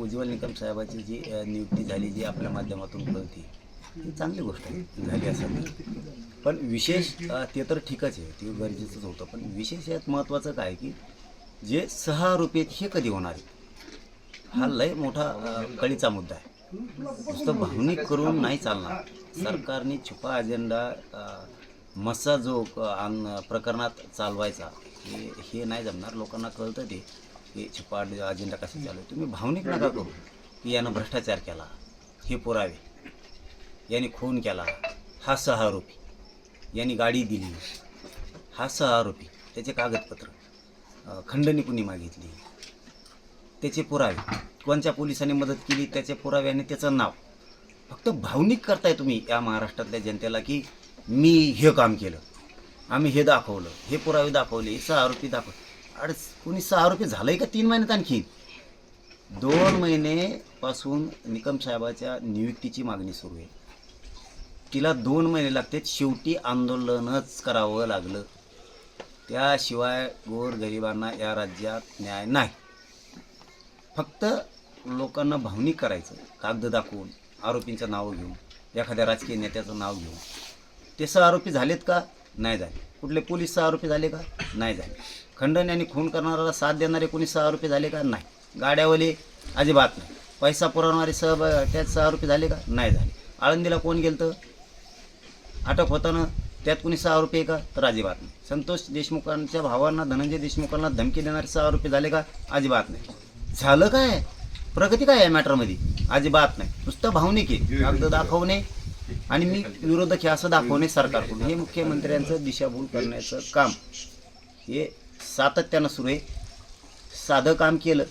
उज्ज्वल निकम साहेबाची जी नियुक्ती झाली जी आपल्या माध्यमातून कळते ही चांगली गोष्ट आहे. झाली असं पण विशेष ते तर ठीकच आहे. ते गरजेचंच होतं. पण विशेष यात महत्त्वाचं काय की जे सहा रुपये हे कधी होणार आहे हा लय मोठा कळीचा मुद्दा आहे. नुसतं भावनिक करून नाही चालणार. सरकारने छुपा अजेंडा मस्सा जो आन प्रकरणात चालवायचा. हे हे नाही जमणार. लोकांना कळतं ते. हे छुपा अजेंडा कसा चालू आहे? तुम्ही भावनिक नका करू की यानं भ्रष्टाचार केला हे पुरावे. यांनी खून केला हा सहा आरोपी. यांनी गाडी दिली हा सहा आरोपी. त्याचे कागदपत्र खंडणी कुणी मागितली? त्याचे पुरावे. कोणत्या पोलिसांनी मदत केली? त्याचे पुरावे आणि त्याचं नाव. फक्त भावनिक करताय तुम्ही या महाराष्ट्रातल्या जनतेला की मी हे काम केलं आम्ही हे दाखवलं हे पुरावे दाखवले हे सहा आरोपी दाखव अरे कोणी सहा रुपये झालंय का तीन महिन्यात आणखी? दोन महिनेपासून निकम साहेबाच्या नियुक्तीची मागणी सुरू आहे. तिला दोन महिने लागतात शेवटी आंदोलनच करावं लागलं. त्याशिवाय गोरगरिबांना या राज्यात न्याय नाही. फक्त लोकांना भावनिक करायचं कागद दाखवून आरोपींचं नाव घेऊन एखाद्या राजकीय नेत्याचं नाव घेऊन. ते सह आरोपी झालेत का? नाही झाले. कुठले पोलीस सह आरोपी झाले का? नाही झाले. खंडणी आणि खून करणाऱ्याला साथ देणारे कोणी सहा आरोपी झाले का? नाही. गाड्यावाले अजिबात नाही. पैसा पुरवणारे सह त्यात सहा आरोपी झाले का? नाही झाले. आळंदीला कोण गेलं अटक होताना त्यात कुणी सहा आरोपी आहे का? तर अजिबात नाही. संतोष देशमुखांच्या भावांना धनंजय देशमुखांना धमकी देणारे सहा आरोपी झाले का? अजिबात नाही. झालं काय? प्रगती काय आहे मॅटरमध्ये? अजिबात नाही. नुसतं भावनिक आहे. कागद दाखवणे आणि मी विरोधक हे असं दाखवणे सरकारकडून. हे मुख्यमंत्र्यांचं दिशाभूल करण्याचं काम. हे सातत्यानं सुरू आहे. साधं काम केलं.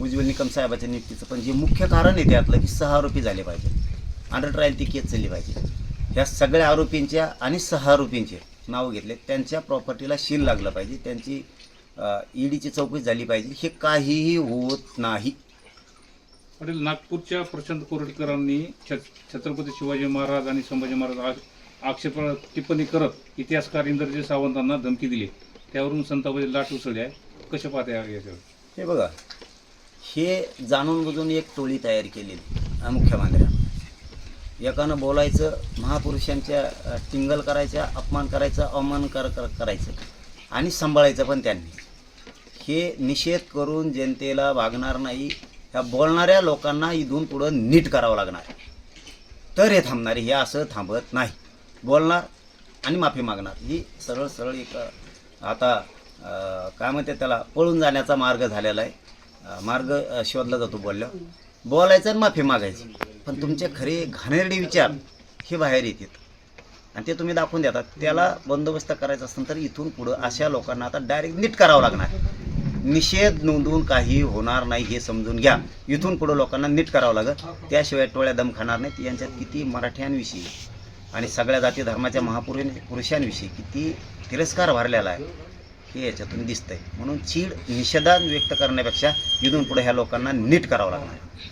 उज्ज्वल निकम साहेबाच्या नियुक्तीचं. पण जे मुख्य कारण आहे त्यातलं की सहा आरोपी झाले पाहिजे. अंडर ट्रायल ती केस झाली पाहिजे. ह्या सगळ्या आरोपींच्या आणि सहा आरोपींचे नाव घेतले. त्यांच्या प्रॉपर्टीला शील लागलं पाहिजे. त्यांची ईडीची चौकशी झाली पाहिजे. हे काहीही होत नाही. पाटील नागपूरच्या प्रशांत कोरटकरांनी छत्रपती शिवाजी महाराज आणि संभाजी महाराज आक्षेप टिप्पणी करत इतिहासकार इंद्रजी सावंतांना धमकी दिली. त्यावरून संतापाची लाट उसळली आहे. कशा पाहता याच्यावर? हे बघा हे जाणून बुजून एक टोळी तयार केलेली आहे मुख्यमंत्र्या एकानं बोलायचं महापुरुषांच्या अ, टिंगल करायच्या अपमान करायचा अवमान कर कर- करायचं आणि सांभाळायचं पण त्यांनी. हे निषेध करून जनतेला वागणार नाही ह्या बोलणाऱ्या लोकांना इथून पुढं नीट करावं लागणार. तर हे थांबणार हे असं थांबत नाही. बोलणार आणि माफी मागणार. ही सरळ सरळ एक अ, आता काय म्हणते त्याला पळून जाण्याचा मार्ग झालेला आहे. मार्ग शोधला जातो बोलल्यावर बोलायचं आणि माफी मागायची. पण तुमचे खरे घाणेरडे विचार हे बाहेर येतात. आणि ते तुम्ही दाखवून देतात. त्याला बंदोबस्त करायचा असेल तर इथून पुढं अशा लोकांना आता डायरेक्ट नीट करावं लागणार. निषेध नोंदवून काही होणार नाही हे समजून घ्या. इथून पुढं लोकांना नीट करावं लागत त्याशिवाय टोळ्या दम खाणार नाहीत. यांच्यात किती मराठ्यांविषयी आणि सगळ्या जाती धर्माच्या महापुरुष पुरुषांविषयी किती तिरस्कार भरलेला आहे हे याच्यातून दिसतंय. म्हणून चीड निषेधान व्यक्त करण्यापेक्षा इथून पुढे ह्या लोकांना नीट करावं लागणार.